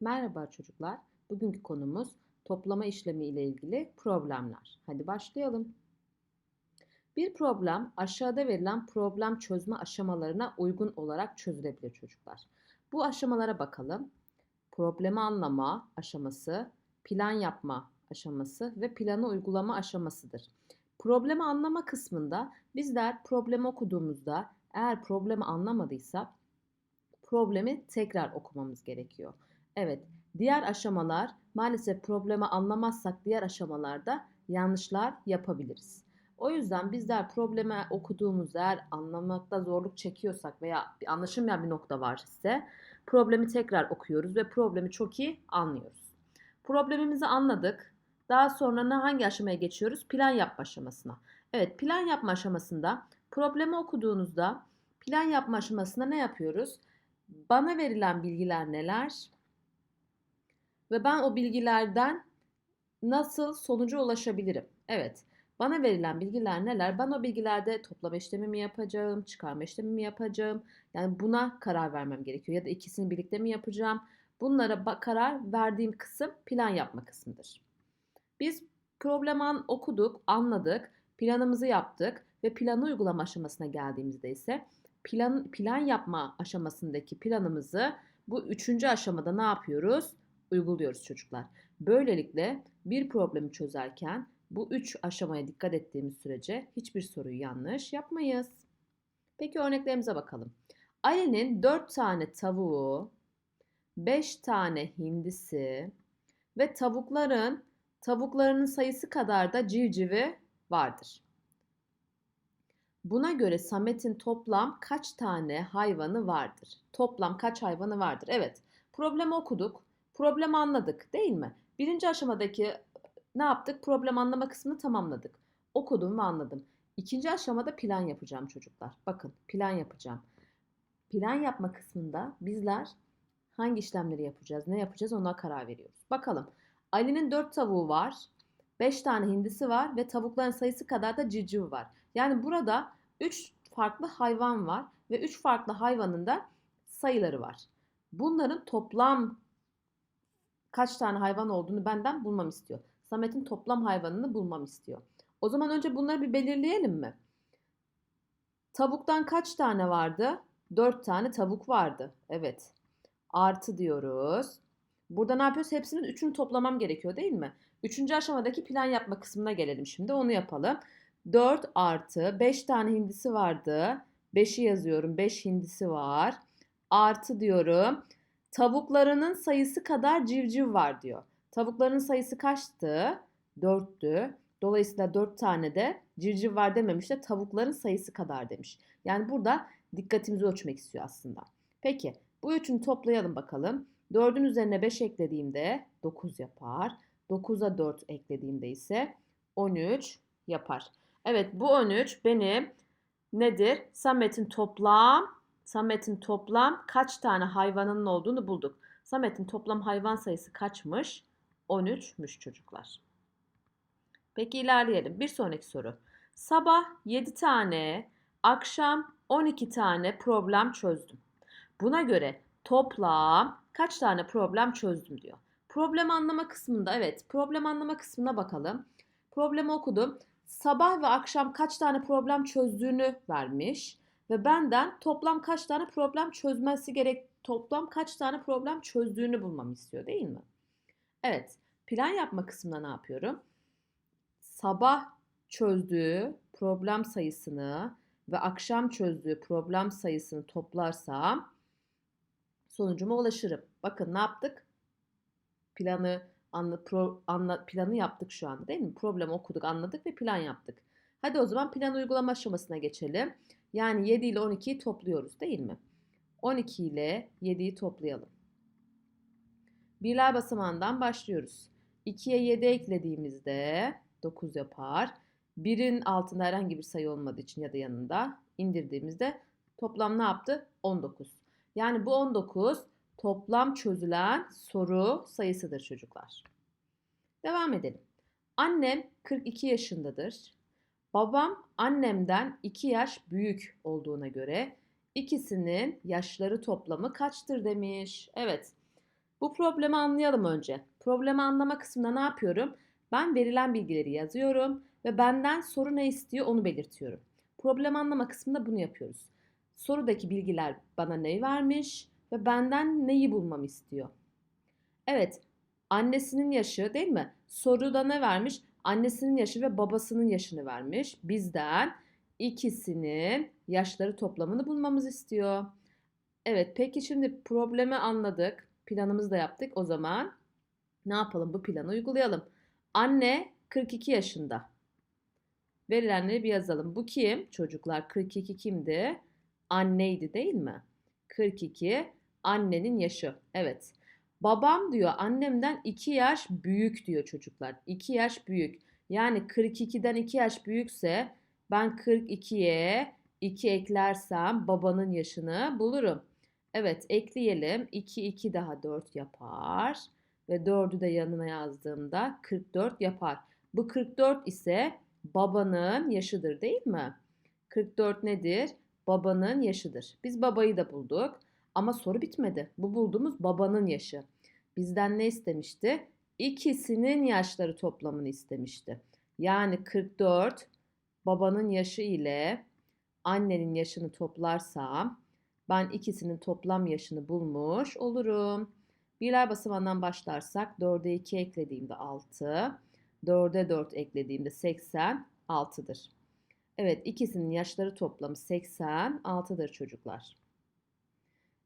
Merhaba çocuklar. Bugünkü konumuz toplama işlemi ile ilgili problemler. Hadi başlayalım. Bir problem aşağıda verilen problem çözme aşamalarına uygun olarak çözülebilir çocuklar. Bu aşamalara bakalım. Problemi anlama aşaması, plan yapma aşaması ve planı uygulama aşamasıdır. Problemi anlama kısmında bizler problemi okuduğumuzda eğer problemi anlamadıysak problemi tekrar okumamız gerekiyor. Evet, diğer aşamalar maalesef problemi anlamazsak diğer aşamalarda yanlışlar yapabiliriz. O yüzden bizler problemi okuduğumuzda eğer anlamakta zorluk çekiyorsak veya bir anlaşılmayan bir nokta var ise problemi tekrar okuyoruz ve problemi çok iyi anlıyoruz. Problemimizi anladık. Daha sonra ne hangi aşamaya geçiyoruz? Plan yapma aşamasına. Evet, plan yapma aşamasında problemi okuduğunuzda plan yapma aşamasında ne yapıyoruz? Bana verilen bilgiler neler? Ve ben o bilgilerden nasıl sonuca ulaşabilirim? Evet. Bana verilen bilgiler neler? Ben o bilgilerde toplama işlemi mi yapacağım, çıkarma işlemi mi yapacağım? Yani buna karar vermem gerekiyor. Ya da ikisini birlikte mi yapacağım? Bunlara karar verdiğim kısım plan yapma kısmıdır. Biz problem an okuduk, anladık, planımızı yaptık ve planı uygulama aşamasına geldiğimizde ise plan, plan yapma aşamasındaki planımızı bu üçüncü aşamada ne yapıyoruz? Uyguluyoruz çocuklar. Böylelikle bir problemi çözerken bu üç aşamaya dikkat ettiğimiz sürece hiçbir soruyu yanlış yapmayız. Peki örneklerimize bakalım. Ali'nin 4 tane tavuğu, 5 tane hindisi ve tavukların tavuklarının sayısı kadar da civcivi vardır. Buna göre Samet'in toplam kaç tane hayvanı vardır? Toplam kaç hayvanı vardır? Evet. Problemi okuduk. Problemi anladık değil mi? Birinci aşamadaki ne yaptık? Problem anlama kısmını tamamladık. Okudum ve anladım. İkinci aşamada plan yapacağım çocuklar. Bakın plan yapacağım. Plan yapma kısmında bizler hangi işlemleri yapacağız, ne yapacağız ona karar veriyoruz. Bakalım. Ali'nin 4 tavuğu var. 5 tane hindisi var ve tavukların sayısı kadar da civciv var. Yani burada 3 farklı hayvan var ve 3 farklı hayvanın da sayıları var. Bunların toplam kaç tane hayvan olduğunu benden bulmam istiyor. Samet'in toplam hayvanını bulmam istiyor. O zaman önce bunları bir belirleyelim mi? Tavuktan kaç tane vardı? 4 tane tavuk vardı. Evet. Artı diyoruz. Burada ne yapıyoruz? Hepsinin üçünü toplamam gerekiyor değil mi? Üçüncü aşamadaki plan yapma kısmına gelelim şimdi. Onu yapalım. 4 artı 5 tane hindisi vardı. 5'i yazıyorum. 5 hindisi var. Artı diyorum. Tavuklarının sayısı kadar civciv var diyor. Tavukların sayısı kaçtı? 4'tü. Dolayısıyla 4 tane de civciv var dememiş de tavukların sayısı kadar demiş. Yani burada dikkatimizi ölçmek istiyor aslında. Peki bu üçünü toplayalım bakalım. 4'ün üzerine 5 eklediğimde 9 yapar. 9'a 4 eklediğimde ise 13 yapar. Evet bu 13 benim nedir? Samet'in toplam Samet'in toplam kaç tane hayvanının olduğunu bulduk. Samet'in toplam hayvan sayısı kaçmış? 13'müş çocuklar. Peki ilerleyelim. Bir sonraki soru. Sabah 7 tane, akşam 12 tane problem çözdüm. Buna göre toplam kaç tane problem çözdüm diyor. Problem anlama kısmında evet problem anlama kısmına bakalım. Problemi okudum. Sabah ve akşam kaç tane problem çözdüğünü vermiş ve benden toplam kaç tane problem çözmesi gerek toplam kaç tane problem çözdüğünü bulmamı istiyor değil mi? Evet. Plan yapma kısmında ne yapıyorum? Sabah çözdüğü problem sayısını ve akşam çözdüğü problem sayısını toplarsam sonucuma ulaşırım. Bakın ne yaptık? Planı anla, pro, anla, planı yaptık şu anda değil mi? Problemi okuduk, anladık ve plan yaptık. Hadi o zaman plan uygulama aşamasına geçelim. Yani 7 ile 12'yi topluyoruz değil mi? 12 ile 7'yi toplayalım. Birler basamağından başlıyoruz. 2'ye 7 eklediğimizde 9 yapar. 1'in altında herhangi bir sayı olmadığı için ya da yanında indirdiğimizde toplam ne yaptı? 19. Yani bu 19 toplam çözülen soru sayısıdır çocuklar. Devam edelim. Annem 42 yaşındadır. Babam annemden 2 yaş büyük olduğuna göre ikisinin yaşları toplamı kaçtır demiş. Evet. Bu problemi anlayalım önce. Problemi anlama kısmında ne yapıyorum? Ben verilen bilgileri yazıyorum ve benden soru ne istiyor onu belirtiyorum. Problem anlama kısmında bunu yapıyoruz. Sorudaki bilgiler bana ne vermiş ve benden neyi bulmamı istiyor. Evet, annesinin yaşı değil mi? Soruda ne vermiş? Annesinin yaşı ve babasının yaşını vermiş. Bizden ikisinin yaşları toplamını bulmamızı istiyor. Evet, peki şimdi problemi anladık. Planımızı da yaptık. O zaman ne yapalım? Bu planı uygulayalım. Anne 42 yaşında. Verilenleri bir yazalım. Bu kim? Çocuklar 42 kimdi? Anneydi değil mi? 42 annenin yaşı. Evet. Babam diyor annemden 2 yaş büyük diyor çocuklar. 2 yaş büyük. Yani 42'den 2 yaş büyükse ben 42'ye 2 eklersem babanın yaşını bulurum. Evet ekleyelim. 2 2 daha 4 yapar. Ve 4'ü de yanına yazdığımda 44 yapar. Bu 44 ise babanın yaşıdır değil mi? 44 nedir? Babanın yaşıdır. Biz babayı da bulduk. Ama soru bitmedi. Bu bulduğumuz babanın yaşı. Bizden ne istemişti? İkisinin yaşları toplamını istemişti. Yani 44 babanın yaşı ile annenin yaşını toplarsam ben ikisinin toplam yaşını bulmuş olurum. Birler basamağından başlarsak 4'e 2 eklediğimde 6, 4'e 4 eklediğimde 86'dır. Evet ikisinin yaşları toplamı 86'dır çocuklar.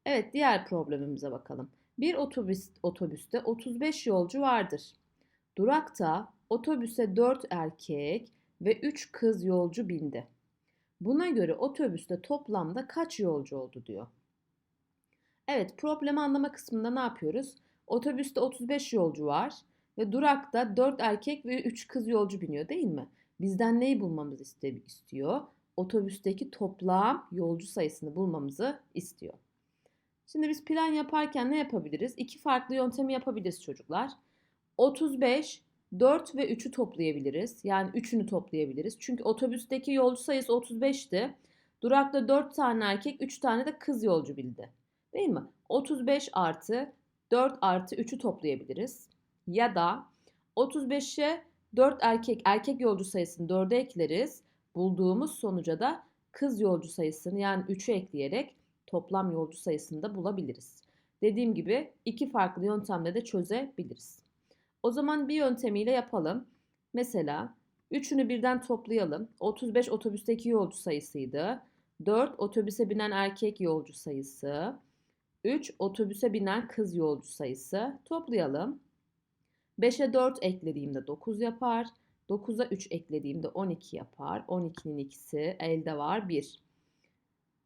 Evet diğer problemimize bakalım. Bir otobüs, otobüste 35 yolcu vardır. Durakta otobüse 4 erkek ve 3 kız yolcu bindi. Buna göre otobüste toplamda kaç yolcu oldu diyor. Evet problemi anlama kısmında ne yapıyoruz? Otobüste 35 yolcu var ve durakta 4 erkek ve 3 kız yolcu biniyor değil mi? Bizden neyi bulmamızı istiyor? Otobüsteki toplam yolcu sayısını bulmamızı istiyor. Şimdi biz plan yaparken ne yapabiliriz? İki farklı yöntemi yapabiliriz çocuklar. 35, 4 ve 3'ü toplayabiliriz. Yani 3'ünü toplayabiliriz. Çünkü otobüsteki yolcu sayısı 35'ti. Durakta 4 tane erkek, 3 tane de kız yolcu bildi. Değil mi? 35 artı 4 artı 3'ü toplayabiliriz. Ya da 35'e 4 erkek, erkek yolcu sayısını 4'e ekleriz. Bulduğumuz sonuca da kız yolcu sayısını yani 3'ü ekleyerek toplam yolcu sayısını da bulabiliriz. Dediğim gibi iki farklı yöntemle de çözebiliriz. O zaman bir yöntemiyle yapalım. Mesela üçünü birden toplayalım. 35 otobüsteki yolcu sayısıydı. 4 otobüse binen erkek yolcu sayısı. 3 otobüse binen kız yolcu sayısı. Toplayalım. 5'e 4 eklediğimde 9 yapar. 9'a 3 eklediğimde 12 yapar. 12'nin ikisi elde var 1.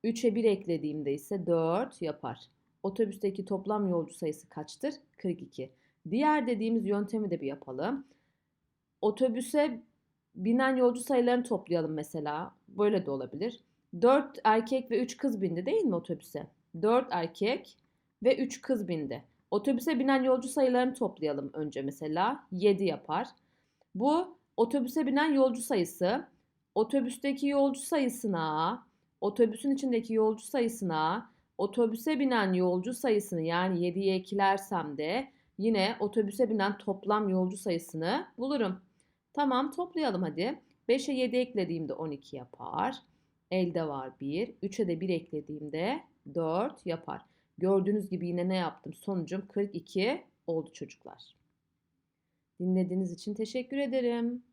3'e 1 eklediğimde ise 4 yapar. Otobüsteki toplam yolcu sayısı kaçtır? 42. Diğer dediğimiz yöntemi de bir yapalım. Otobüse binen yolcu sayılarını toplayalım mesela. Böyle de olabilir. 4 erkek ve 3 kız bindi değil mi otobüse? 4 erkek ve 3 kız bindi. Otobüse binen yolcu sayılarını toplayalım önce mesela. 7 yapar. Bu otobüse binen yolcu sayısı otobüsteki yolcu sayısına, otobüsün içindeki yolcu sayısına, otobüse binen yolcu sayısını yani 7'ye eklersem de yine otobüse binen toplam yolcu sayısını bulurum. Tamam toplayalım hadi. 5'e 7 eklediğimde 12 yapar. Elde var 1. 3'e de 1 eklediğimde 4 yapar. Gördüğünüz gibi yine ne yaptım? Sonucum 42 oldu çocuklar. Dinlediğiniz için teşekkür ederim.